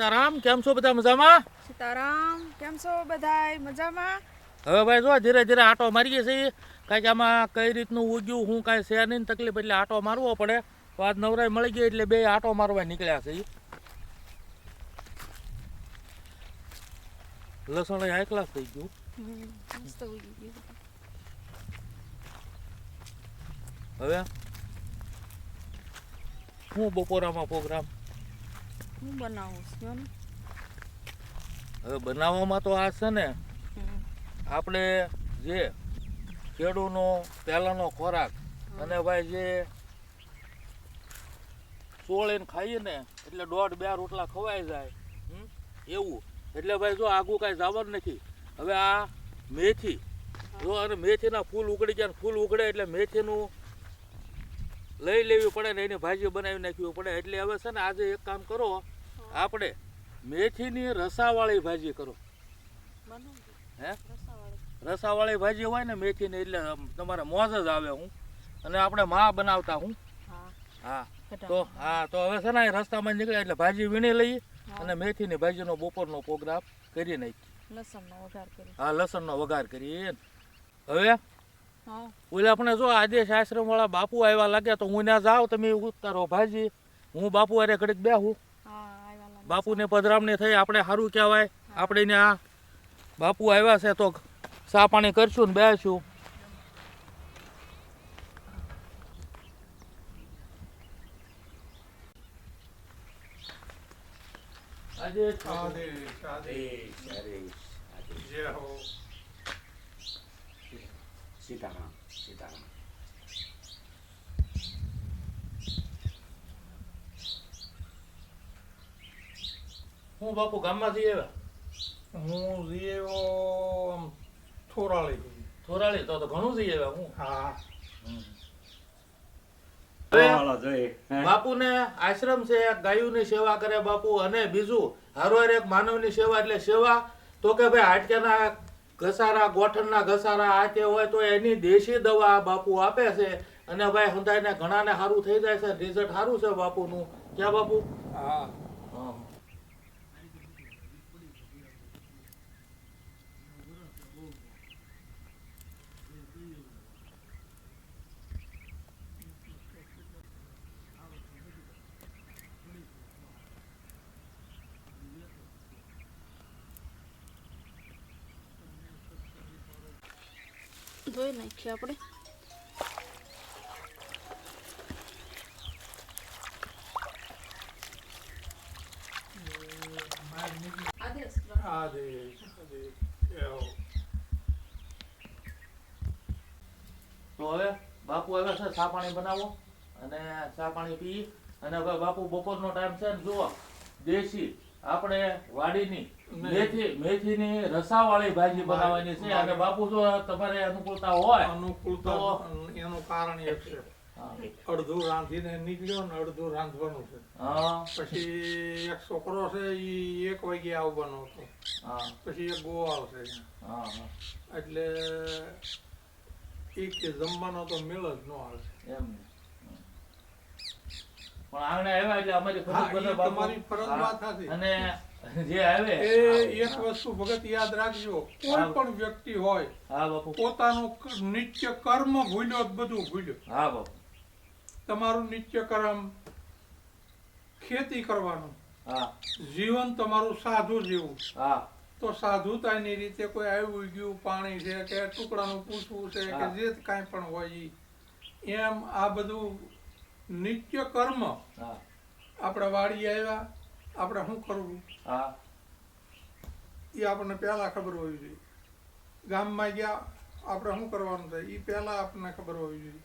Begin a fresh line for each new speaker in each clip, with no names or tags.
સીતારામ કેમ છો બધા મજામાં?
સીતારામ કેમ છો બધાય? મજામાં?
હવે ભાઈ જો ધીરે ધીરે આટો મારીએ છીએ. કાંઈક આમાં કઈ રીતનું ઉગ્યું હું કાંઈ છે નહીં તકલીફ એટલે આટો મારવો પડે. તો આજ નવરાઈ મળી ગઈ એટલે બે આટો મારવા નીકળ્યા છે લસણ હાઈ ક્લાસ થઈ ગયું.
ગયું.
હવે? હું બપોરામાં પ્રોગ્રામ?
હું બનાવું છું
હવે બનાવવામાં તો આ છે ને આપણે જે ખેડૂનો પહેલાંનો ખોરાક અને ભાઈ જે ચોળીને ખાઈએ ને એટલે દોઢ બે રોટલા ખવાઈ જાય હમ? એવું. એટલે ભાઈ જો આગું કાંઈ જવાનું નથી. હવે આ મેથી જો અને મેથીના ફૂલ ઉગડી ગયા ફૂલ ઉગડે એટલે મેથીનું લઈ લેવી પડે ને એની ભાજી બનાવી નાખવી પડે. એટલે હવે છે ને આજે એક કામ કરો આપણે મેથીની રસાવાળી ભાજી કરો. હે?
રસાવાળી.
ભાજી હોય ને મેથીની એટલે તમારે મોજ જ આવે હું. અને આપણે મા બનાવતા હું.
હા.
તો હા તો હવે છે ને રસ્તામાં નીકળ્યા એટલે ભાજી વીણી લઈએ અને મેથીની ભાજીનો બપોરનો પ્રોગ્રામ કરી નાખી
લસણનો વઘાર કરી
હા લસણનો વઘાર કરીએ. હવે ઓલે આપણે જો આદેશ આશ્રમ વાળા બાપુ આવ્યા લાગે તો હું ત્યાં જાઉં તમે ઉતારો ભાજી. હું બાપુ અરે ઘડીક બેહું.
હા આવ્યા લાગે.
બાપુને પધરામણી થઈ આપણે સારું કહેવાય. આપણે ને આ બાપુ આવ્યા છે તો સા પાણી કરશું ને બેસું આજે
આદેશ આદેશ જય હો.
સીતારામ.
હું બાપુ ગામમાં જઈ આવ્યા?
હું જીવો આમ થોરાળી
થોરાળી? તો તો ઘણું જઈ આવ્યા હું.
હા.
બાપુને આશ્રમ છે ગાયોની સેવા કરે બાપુ અને બીજું હારવાર એક માનવની સેવા એટલે સેવા. તો કે ભાઈ હાડકાના ઘસારા ગોઠણના ઘસારા આ તે હોય તો એની દેશી દવા બાપુ આપે છે. અને ભાઈ હંધાઈને ઘણાને સારું થઈ જાય છે રિઝલ્ટ સારું છે બાપુનું. ક્યાં બાપુ?
હા.
ધોઈ નાખીએ આપણે.
તો હવે બાપુ હવે છે, ચા પાણી બનાવો અને ચા પાણી પી. અને હવે બાપુ બપોરનો ટાઈમ છે ને, જુઓ, દેશી, આપણે વાડીની મેથી મેથીની રસાવાળી ભાજી બનાવવાની છે. અને બાપુ જો તમારે અનુકૂળતા હોય
અનુકૂળતા એનું કારણ એક છે. અડધું રાંધીને નીકળ્યો ને અડધું રાંધવાનું છે. પછી એક છોકરો છે એ એક વાગે આવવાનો હતો. પછી એક
હા હા.
એટલે કે જમવાનો તો મેળ જ ન આવે.
એમ. પણ આંગણે આવ્યા એટલે અમારી ફરજ. અને જે આવે.
એ એક વસ્તુ ભગત યાદ રાખજો. કોઈ પણ વ્યક્તિ હોય
હા બાપુ.
પોતાનું નિત્ય કર્મ ભૂલ્યો તો બધું ભૂલ્યો.
હા બાપુ.
તમારું નિત્ય કર્મ ખેતી કરવાનું.
હા.
જીવન તમારું સાધુ જેવું
હા.
તો સાધુતાની રીતે કોઈ આવ્યું ગયું પાણી છે કે ટુકડાનું પૂછવું છે કે જે કાંઈ પણ હોય એમ આ બધું નિત્ય કર્મ આપણે વાડી આવ્યા આપણે શું કરવું?
હા.
એ આપણને પહેલાં ખબર હોવી જોઈએ. ગામમાં ગયા આપણે શું કરવાનું થાય? એ પહેલાં આપણને ખબર હોવી જોઈએ.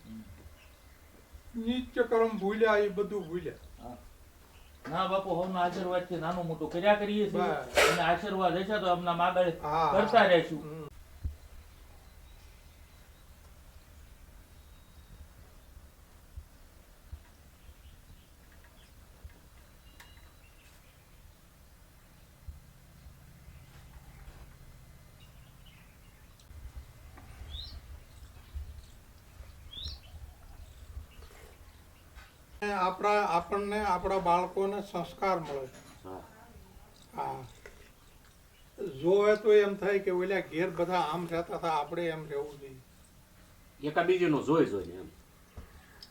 નિત્ય કર્મ ભૂલ્યા એ બધું ભૂલ્યા.
ના બાપુ હવના છે નાનું મોટું કર્યા કરીએ છીએ. અને આશીર્વાદ હશે તો એમના આગળ. કરતા રહેશું.
આપણા આપણને આપણા બાળકોને સંસ્કાર મળે
હા.
જોવે તો એમ થાય કે ઓલા ઘેર બધા આમ રહેતા હતા આપણે એમ રહેવું જોઈએ.
એકાબીજીનો જોઈ જોઈને એમ.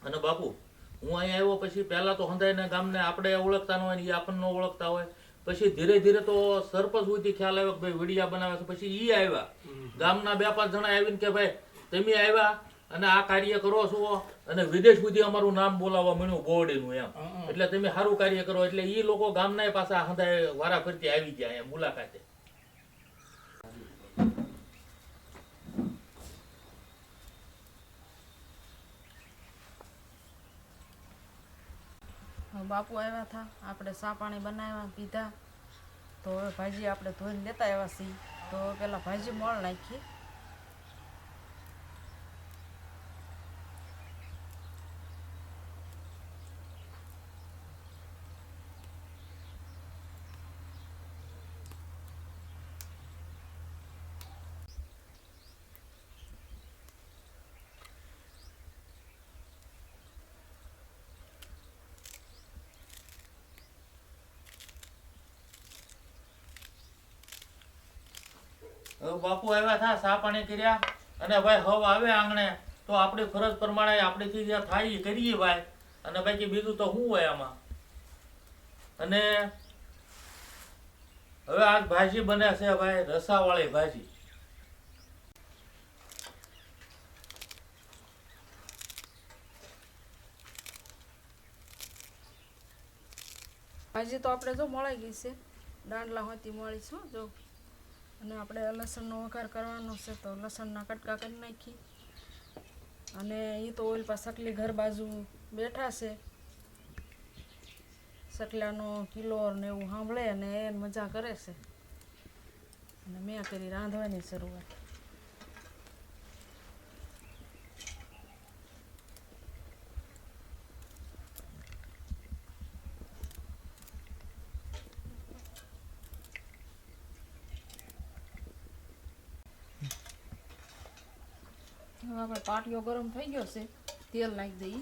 અને બાપુ હું અહીંયા આવ્યો પછી પહેલા તો હંધાઈના ગામને આપણે ઓળખતા ન હોય ને એ આપણને ઓળખતા હોય. પછી ધીરે ધીરે તો સરપંચ સુધી ખ્યાલ આવ્યો કે ભાઈ વિડિયા બનાવે છે. પછી એ આવ્યા. ગામના બે પાંચ જણા આવીને કે ભાઈ તમે આવ્યા? અને આ કાર્ય કરો છો. અને વિદેશ સુધી અમારું નામ બોલાવવા મળ્યું બોર્ડનું એમ. એટલે તમે સારું કાર્ય કરો. એટલે એ લોકો ગામના પાછા હંધાય વારા ફરતી આવી ગયા એમ મુલાકાતે.
બાપુ આવ્યા હતા આપણે સા પાણી બનાવ્યા પીધા. તો હવે ભાજી આપણે ધોઈને લેતા આવ્યા છીએ. તો પેલા ભાજી મોળ નાખીએ.
બાપુ આવ્યા હતા સા પાણી કર્યા. અને ભાઈ હવ આવે આંગણે. તો આપણી ફરજ પ્રમાણે આપણીથી જે થાય એ કરીએ ભાઈ. અને બાકી બીજું તો શું હોય આમાં. અને હવે આજ ભાજી બને છે ભાઈ, રસાવાળી ભાજી.
ભાજી તો આપણે જો મળી ગઈ છે. દાંડલા હોતી મળી છું, જો. અને આપણે લસણનો વઘાર કરવાનો છે તો લસણના કટકા કરી નાખી અને એ તો ઓઇલ પર સકલી ઘર બાજુ બેઠા છે. સકલાનો કિલો ને એવું સાંભળે અને એ મજા કરે છે. અને મેં કરી રાંધવાની શરૂઆત. આપણે પાટીઓ ગરમ થઈ ગયો છે. તેલ નાખી દઈએ.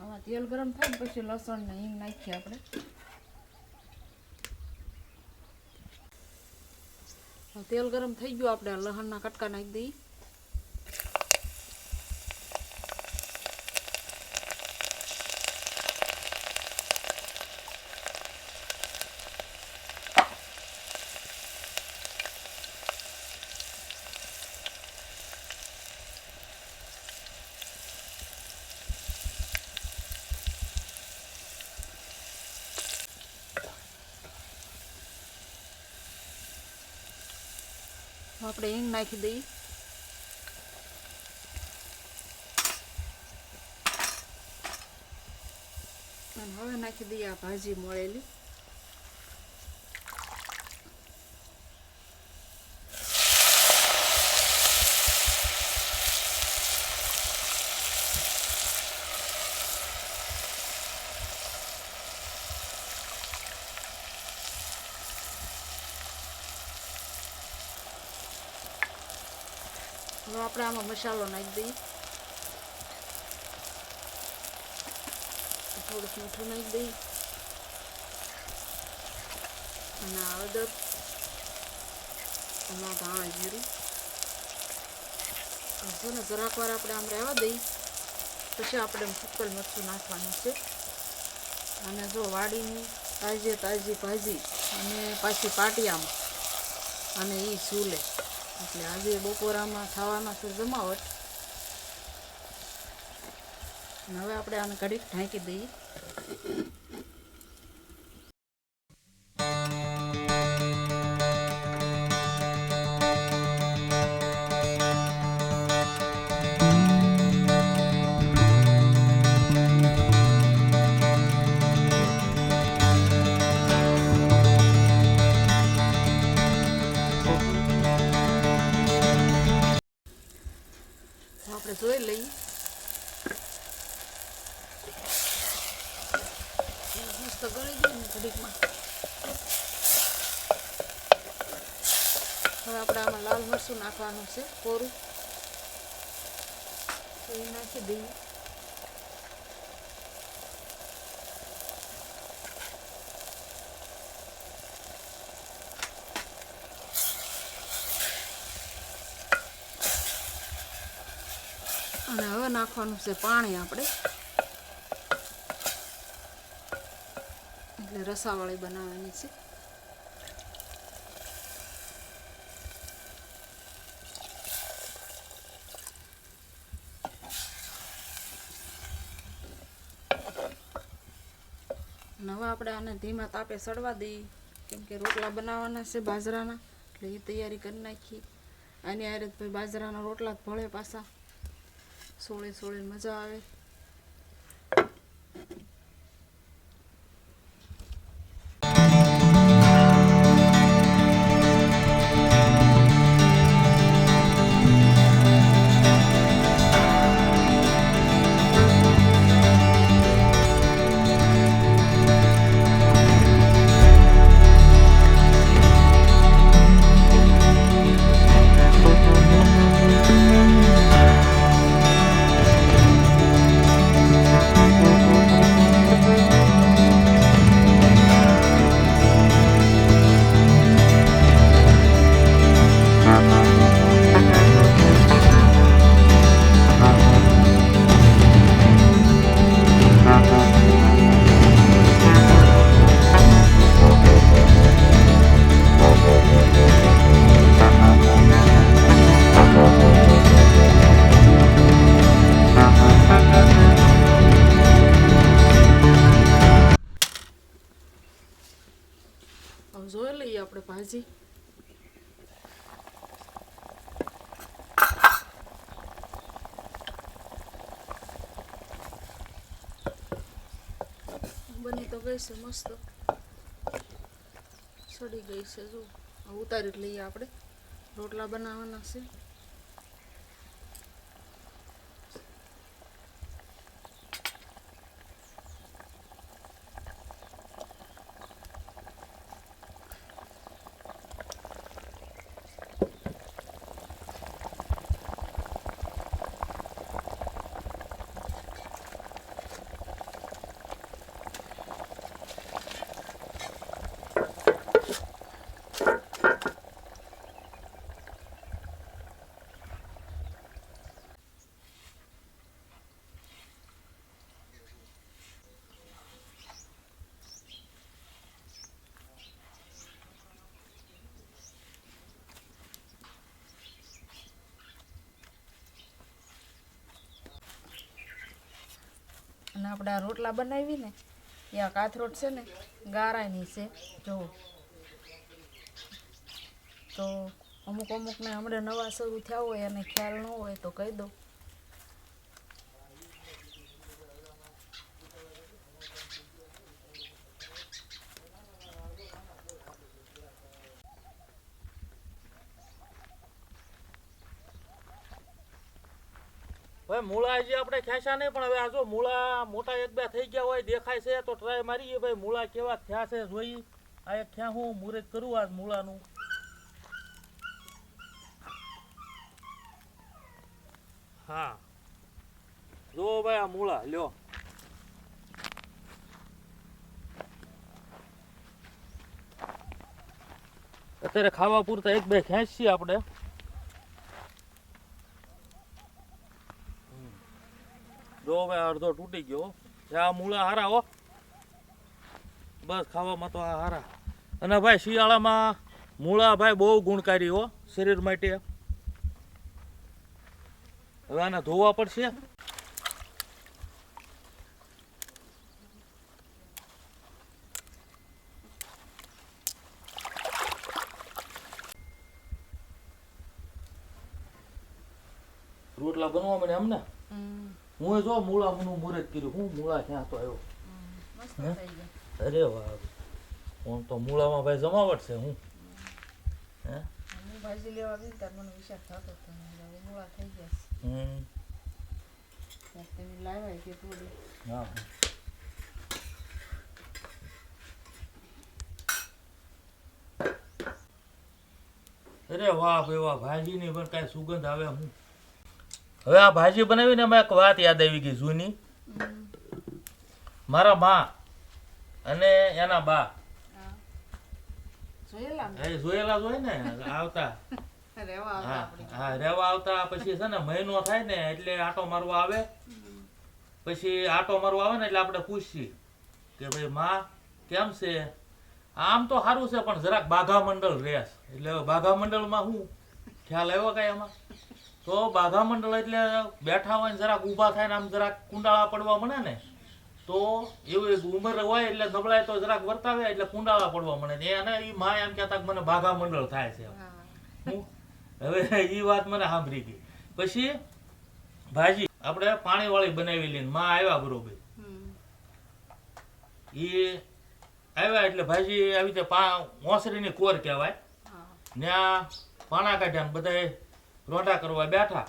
આમાં તેલ ગરમ થાય ને પછી લસણ ને હિંગ નાખીએ આપણે. હવે તેલ ગરમ થઈ ગયું, આપણે લસણના કટકા નાખી દઈએ. આપણે હિંગ નાખી દઈએ હવે નાખી દઈએ આ ભાજી મળેલી હવે આપણે આમાં મસાલો નાખી દઈએ થોડુંક મીઠું નાખી દઈએ અને હળદર એમાં ધાણા જીરું જો ને જરાક વાર આપણે આમ રહેવા દઈએ પછી આપણે સુકલ મરચું નાખવાનું છે અને જો વાડીની તાજી તાજી ભાજી અને પાછી પાટિયામાં અને એ ચૂલે એટલે આજે બપોરામાં ખાવાના છે જમાવટ. હવે આપણે આને ઘડીક ઢાંકી દઈએ. મરચું નાખવાનું છે કોરું તો એ નાખી દઈએ અને હવે નાખવાનું છે પાણી આપણે. એટલે રસાવાળી બનાવવાની છે. હવે આપણે આને ધીમા તાપે સડવા દઈએ. કેમ કે રોટલા બનાવવાના છે બાજરાના, એટલે એ તૈયારી કરી નાખી આની આરે ભાઈ બાજરાના રોટલા ભળે પાછા. સોળે સોળે મજા આવે. ભાજી બની તો ગઈ છે મસ્ત સડી ગઈ છે જો ઉતારી લઈએ આપણે રોટલા બનાવવાના છે। અને આપણે આ રોટલા બનાવી ને એ આ કાથરોટ છે ને, ગારાની છે, જુઓ. તો અમુક અમુકને હમણાં નવા શરૂ થયા હોય અને ખ્યાલ ન હોય તો કહી દો
મૂળા હજી આપણે ખેંચા નહીં પણ હવે આ જો મૂળા મોટા એક બે થઈ ગયા હોય, દેખાય છે, તો ટ્રાય મારીએ ભાઈ, મૂળા કેવા થયા છે જોઈ. આ એક ખ્યા હું મુહૂર્ત કરું આ મૂળાનું. હા. જો ભાઈ આ મૂળા, લ્યો. અત્યારે ખાવા પૂરતા એક બે ખેંચીએ આપણે. જો હવે અડધો તૂટી ગયો આ મૂળા હારા હો. બસ ખાવામાં તો આ હારા. અને ભાઈ શિયાળામાં મૂળા ભાઈ બહુ ગુણકારી હો શરીર માટે. હવે આને ધોવા પડશે. રોટલા બનવા મને એમ ને
હમ,
હું જો મૂળાનું મુહૂર્ત કર્યું. હું મૂળા ક્યાં તો આવ્યો?
મસ્ત
હે?
થઈ ગયા.
અરે વાહ. હું તો મૂળામાં ભાઈ જમાવટ છે હું. હે?
હું ભાજી લેવા ગઈ ત્યારે મને વિચાર થતો હતો હવે થઈ ગયા છે.
હમ.
તમે લાવ્યા કે થોડી
હા. અરે વાહ ભાઈ વાહ. ભાજીની પણ કાંઈ સુગંધ આવે હું. હવે આ ભાજી બનાવીને અમે એક વાત યાદ આવી ગઈ જૂની. મારા મા અને એના બા.
જોયેલા ને?
એ જોયેલા જ હોય ને આવતા. હા રેવા આવતા પછી છે ને મહિનો થાય ને એટલે આટો મારવા આવે. પછી આટો મારવા આવે ને એટલે આપણે પૂછીએ કે ભાઈ માં કેમ છે? આમ તો સારું છે પણ જરાક બાઘા મંડળ રેસ એટલે બાઘા મંડળમાં શું ખ્યાલ આવ્યો કઈ એમાં તો બાઘા મંડળ એટલે બેઠા હોય ને જરાક ઊભા થાય ને આમ જરાક કુંડાળા પડવા મળે ને તો એવું એક ઉંમર હોય એટલે નબળાય તો જરાક વર્તાવે એટલે કુંડાળા પડવા મળે ને. એને એ માં એમ કહેતા મને બાઘા મંડળ થાય છે. હવે એ વાત મને સાંભળી ગઈ. પછી ભાજી આપણે પાણી વાળી બનાવી લઈને માં આવ્યા બરોબર. એ આવ્યા એટલે ભાજી આવી રીતે ઓસરીની કોર કહેવાય. ત્યાં પાણા કાઢ્યા ને રોંઢા કરવા બેઠા.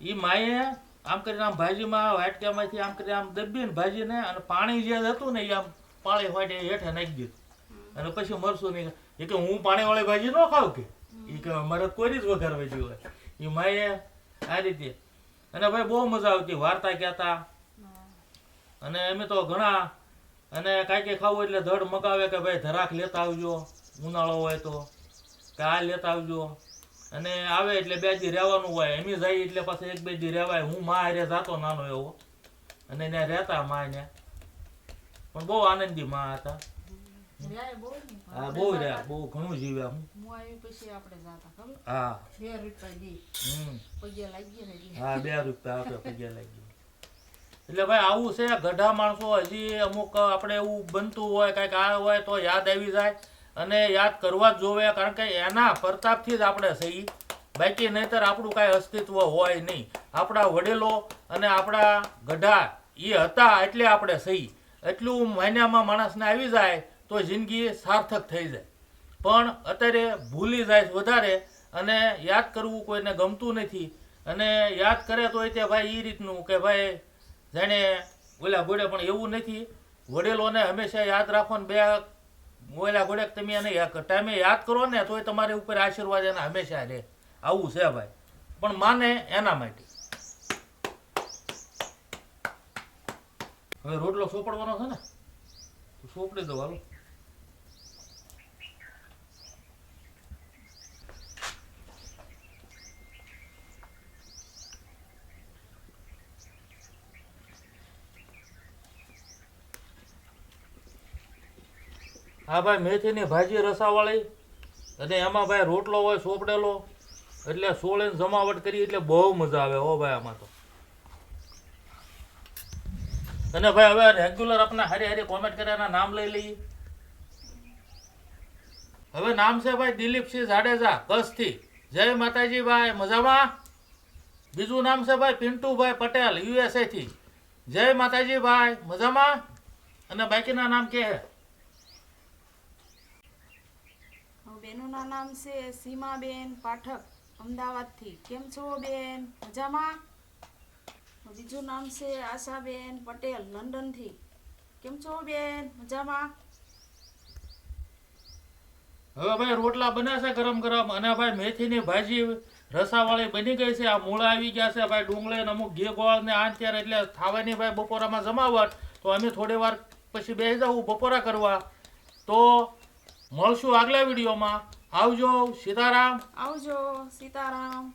એ માએ આમ કરીને આમ ભાજીમાં વાટકામાંથી આમ કરીને આમ દબીને ભાજીને અને પાણી જે હતું ને એ આમ પાણી વાટે હેઠે નાખી દીધું. અને પછી મરશું નહીં એ કે હું પાણીવાળી ભાજી ન ખાવ કે? એ કે મારે કોઈ જ વઘારવા જેવું હોય. એ માએ આ રીતે. અને ભાઈ બહુ મજા આવતી વાર્તા કહેતા. અને અમે તો ઘણા અને કાંઈ કંઈ ખાવું એટલે ધડ મગાવે કે ભાઈ ધરાક લેતા આવજો ઉનાળો હોય તો. કે આ લેતા આવજો. અને આવે એટલે બે દી રહેવાનું હોય એમ જાય એટલે પાછું એક બે દી રહેવાય. હું માં હારે જાતો નાનો એવો. અને ત્યાં રહેતા માં ને. પણ બહુ આનંદી માં હતા.
બહુ
હા બહુ રહ્યા બહુ ઘણું જીવ્યા હું
હું પછી આપણે જાતા
હા.
બે રૂપિયા દી.
હમ.
લાગીએ ને
હા બે રૂપિયા આપે પગે લાગી એટલે ભાઈ આવું છે ગઢા માણસો હજી અમુક આપણે એવું બનતું હોય કાંઈક આ હોય તો યાદ આવી જાય. અને યાદ કરવા જ જોવે, કારણ કે એના પ્રતાપથી જ આપણે સહી. બાકી નહીતર આપણું કાંઈ અસ્તિત્વ હોય નહીં. આપણા વડીલો અને આપણા ગઢા એ હતા એટલે આપણે સહી. એટલું મહિનામાં માણસને આવી જાય તો જિંદગી સાર્થક થઈ જાય. પણ અત્યારે ભૂલી જાય વધારે અને યાદ કરવું કોઈને ગમતું નથી. અને યાદ કરે તો તે ભાઈ એ રીતનું કે ભાઈ જાણે ઓલા ઘોડે પણ એવું નથી. વડીલોને હંમેશા યાદ રાખો ને બે ઓલા ઘોડે તમે એને ટાઈમે યાદ કરો ને, તોય તમારી ઉપર આશીર્વાદ એના હંમેશા રહે. આવું છે ભાઈ. પણ માને એના માટે. હવે રોટલો સોપડવાનો છે ને? તો સોપડી દો હાલો. હા ભાઈ, મેથીની ભાજી રસાવાળી. અને એમાં ભાઈ રોટલો હોય, સોપડેલો. એટલે સોળે જમાવટ કરી, એટલે બહુ મજા આવે હો ભાઈ આમાં તો. અને ભાઈ હવે રેગ્યુલર આપણે હારી હારી કોમેન્ટ કર્યાના નામ લઈ લઈએ. હવે નામ છે ભાઈ દિલીપસિંહ જાડેજા, કચ્છથી. જય માતાજી ભાઈ, મજામાં? બીજું નામ છે ભાઈ પિન્ટુભાઈ પટેલ યુએસએથી જય માતાજી ભાઈ, મજામાં? અને બાકીના નામ કે હે?
બેનોના નામ છે સીમાબેન પાઠક, અમદાવાદથી. કેમ છો બેન? મજામાં? બીજું નામ છે આશાબેન પટેલ, લંડનથી. કેમ છો બેન? મજામાં?
હવે ભાઈ રોટલા બને છે ગરમ ગરમ અને ભાઈ મેથીની ભાજી રસાવાળી બની ગઈ છે. આ મૂળા આવી ગયા છે ભાઈ ડુંગળી ને અમુક ઘી ગોળ ને આ ત્યારે એટલે થવાની ભાઈ બપોરામાં જમાવટ. તો અમે થોડી વાર પછી બેસી જવું બપોરા કરવા. તો મળશું આગલા વિડીયોમાં. આવજો સીતારામ.
આવજો સીતારામ.